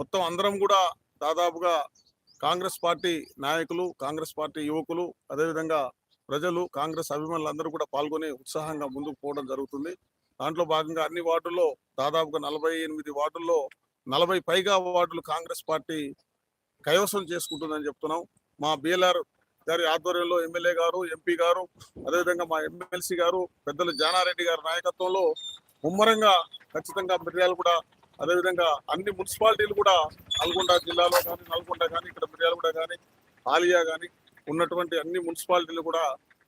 మొత్తం అందరం కూడా దాదాపుగా కాంగ్రెస్ పార్టీ నాయకులు కాంగ్రెస్ పార్టీ యువకులు అదేవిధంగా ప్రజలు కాంగ్రెస్ అభిమానులు అందరూ కూడా పాల్గొని ఉత్సాహంగా ముందుకు పోవడం జరుగుతుంది. దాంట్లో భాగంగా అన్ని వార్డుల్లో దాదాపుగా నలభై ఎనిమిది వార్డుల్లో నలభై పైగా వార్డులు కాంగ్రెస్ పార్టీ కైవసం చేసుకుంటుందని చెప్తున్నాం. మా బిఎల్ఆర్ గారి ఆధ్వర్యంలో ఎమ్మెల్యే గారు ఎంపీ గారు అదేవిధంగా మా ఎమ్మెల్సీ గారు పెద్దలు జానారెడ్డి గారి నాయకత్వంలో ముమ్మరంగా ఖచ్చితంగా మిర్యాలు కూడా అదేవిధంగా అన్ని మున్సిపాలిటీలు కూడా నల్గొండ జిల్లాలో కానీ నల్గొండ కానీ ఇక్కడ మిర్యాలగూడ కానీ ఆలియా కానీ ఉన్నటువంటి అన్ని మున్సిపాలిటీలు కూడా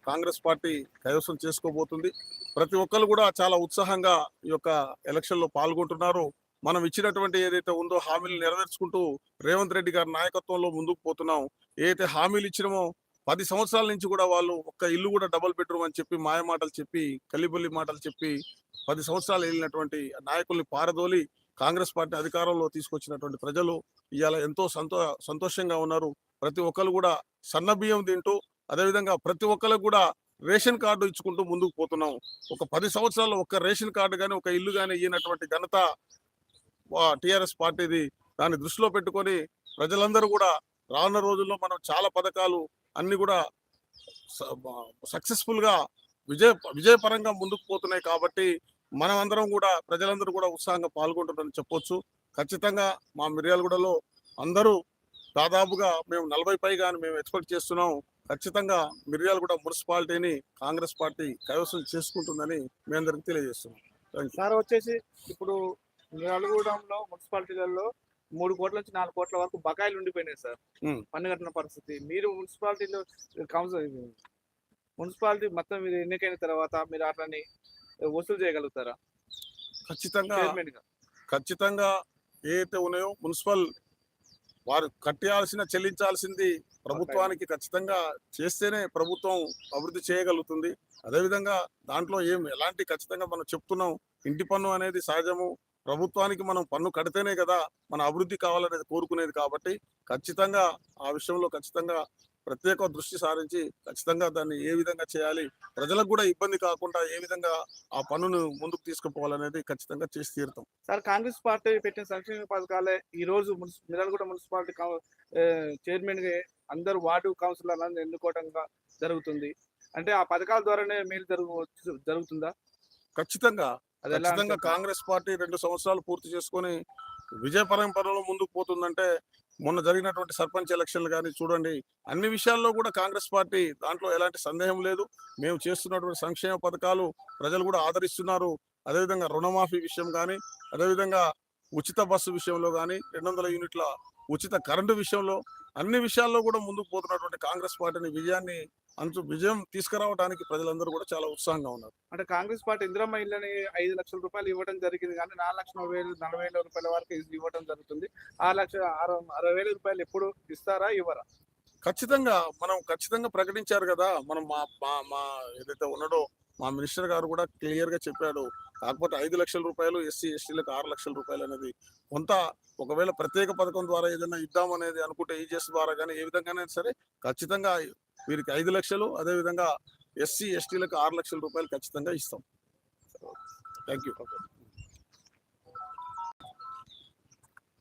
కాంగ్రెస్ పార్టీ కైవసం చేసుకోబోతుంది. ప్రతి ఒక్కరు కూడా చాలా ఉత్సాహంగా ఈ యొక్క ఎలక్షన్లో పాల్గొంటున్నారు. మనం ఇచ్చినటువంటి ఏదైతే ఉందో హామీలు నెరవేర్చుకుంటూ రేవంత్ రెడ్డి గారి నాయకత్వంలో ముందుకు పోతున్నాం. ఏదైతే హామీలు ఇచ్చినామో పది సంవత్సరాల నుంచి కూడా వాళ్ళు ఒక్క ఇల్లు కూడా డబల్ బెడ్రూమ్ అని చెప్పి మాయ మాటలు చెప్పి కలిబొల్లి మాటలు చెప్పి పది సంవత్సరాలు వెళ్ళినటువంటి నాయకుల్ని పారదోలి కాంగ్రెస్ పార్టీ అధికారంలో తీసుకొచ్చినటువంటి ప్రజలు ఇవాళ ఎంతో సంతో సంతోషంగా ఉన్నారు. ప్రతి ఒక్కరు కూడా సన్న బియ్యం తింటూ అదేవిధంగా ప్రతి ఒక్కరికి కూడా రేషన్ కార్డు ఇచ్చుకుంటూ ముందుకు పోతున్నాం. ఒక పది సంవత్సరాలు ఒక రేషన్ కార్డు కానీ ఒక ఇల్లు కానీ అయినటువంటి ఘనత టీఆర్ఎస్ పార్టీది. దాన్ని దృష్టిలో పెట్టుకొని ప్రజలందరూ కూడా రానున్న రోజుల్లో మనం చాలా పథకాలు అన్నీ కూడా సక్సెస్ఫుల్గా విజయ విజయపరంగా ముందుకు పోతున్నాయి కాబట్టి మనం అందరం కూడా ప్రజలందరూ కూడా ఉత్సాహంగా పాల్గొంటున్నారని చెప్పొచ్చు. ఖచ్చితంగా మా మిర్యాలగూడలో అందరూ దాదాపుగా మేము నలభై పైగా మేము ఎక్స్పెక్ట్ చేస్తున్నాం. ఖచ్చితంగా మిర్యాలగూడ మున్సిపాలిటీని కాంగ్రెస్ పార్టీ కైవసం చేసుకుంటుందని మీ అందరికి తెలియజేస్తున్నాం. సార్ వచ్చేసి ఇప్పుడు నలుగూడెంలో మున్సిపాలిటీలలో మూడు కోట్ల నుంచి నాలుగు కోట్ల వరకు బకాయిలు ఉండిపోయినాయి సార్. ఉమ్. పన్ను కట్టిన పరిస్థితి. మీరు మున్సిపాలిటీలో కౌన్సిల్ మున్సిపాలిటీ మొత్తం మీరు ఎన్నికైన తర్వాత మీరు అట్లని వసూలు చేయగలుగుతారా? ఖచ్చితంగా ఖచ్చితంగా ఏదైతే ఉన్నాయో మున్సిపల్ వారు కట్టాల్సిన చెల్లించాల్సింది ప్రభుత్వానికి ఖచ్చితంగా చేస్తేనే ప్రభుత్వం అభివృద్ధి చేయగలుగుతుంది. అదేవిధంగా దాంట్లో ఏం ఎలాంటి ఖచ్చితంగా మనం చెప్తున్నాం ఇంటి పన్ను అనేది సహజము. ప్రభుత్వానికి మనం పన్ను కడితేనే కదా మన అభివృద్ధి కావాలనేది కోరుకునేది కాబట్టి ఖచ్చితంగా ఆ విషయంలో ఖచ్చితంగా ప్రత్యేక దృష్టి సారించి ఖచ్చితంగా దాన్ని ఏ విధంగా చేయాలి ప్రజలకు కూడా ఇబ్బంది కాకుండా ఏ విధంగా ఆ పన్నును ముందుకు తీసుకుపోవాలనేది ఖచ్చితంగా చేసి తీరుతాం. సార్ కాంగ్రెస్ పార్టీ పెట్టిన సంక్షేమ పథకాలే ఈ రోజు మిర్యాలగూడ మున్సిపాలిటీ చైర్మన్గా అందరు వార్డు కౌన్సిలర్లను ఎన్నుకోవడంగా జరుగుతుంది. అంటే ఆ పథకాల ద్వారానే మేలు జరుగు జరుగుతుందా? ఖచ్చితంగా. ఖచ్చితంగా? కాంగ్రెస్ పార్టీ రెండు సంవత్సరాలు పూర్తి చేసుకొని విజయ పరంపరలో ముందుకు పోతుందంటే మొన్న జరిగినటువంటి సర్పంచ్ ఎలక్షన్లు కానీ చూడండి అన్ని విషయాల్లో కూడా కాంగ్రెస్ పార్టీ దాంట్లో ఎలాంటి సందేహం లేదు. మేము చేస్తున్నటువంటి సంక్షేమ పథకాలు ప్రజలు కూడా ఆదరిస్తున్నారు. అదేవిధంగా రుణమాఫీ విషయం కానీ అదేవిధంగా ఉచిత బస్సు విషయంలో కానీ రెండు వందల యూనిట్ల ఉచిత కరెంటు విషయంలో అన్ని విషయాల్లో కూడా ముందుకు పోతున్నటువంటి కాంగ్రెస్ పార్టీని విజయాన్ని అంచు విజయం తీసుకురావడానికి ప్రజలందరూ కూడా చాలా ఉత్సాహంగా ఉన్నారు. అంటే కాంగ్రెస్ పార్టీ ఇందిరమ్మ ఇళ్ళని ఐదు లక్షల రూపాయలు ఇవ్వడం జరిగింది కానీ నాలుగు లక్షల వేలు నలభై వేల రూపాయల వరకు ఇది ఇవ్వడం జరుగుతుంది. ఆరు లక్షల అరవై అరవై వేల రూపాయలు ఎప్పుడు ఇస్తారా ఇవ్వరా? ఖచ్చితంగా మనం ఖచ్చితంగా ప్రకటించారు కదా మనం మా మా మా ఏదైతే ఉన్నాడో మా మినిస్టర్ గారు కూడా క్లియర్గా చెప్పాడు. కాకపోతే ఐదు లక్షల రూపాయలు ఎస్సీ ఎస్టీలకు ఆరు లక్షల రూపాయలు అనేది కొంత ఒకవేళ ప్రత్యేక పథకం ద్వారా ఏదైనా ఇద్దాం అనేది అనుకుంటే ఈజీఎస్ ద్వారా కానీ ఏ విధంగానైనా సరే ఖచ్చితంగా వీరికి ఐదు లక్షలు అదే విధంగా ఎస్సీ ఎస్టీలకు ఆరు లక్షల రూపాయలు ఖచ్చితంగా ఇస్తాం. Thank you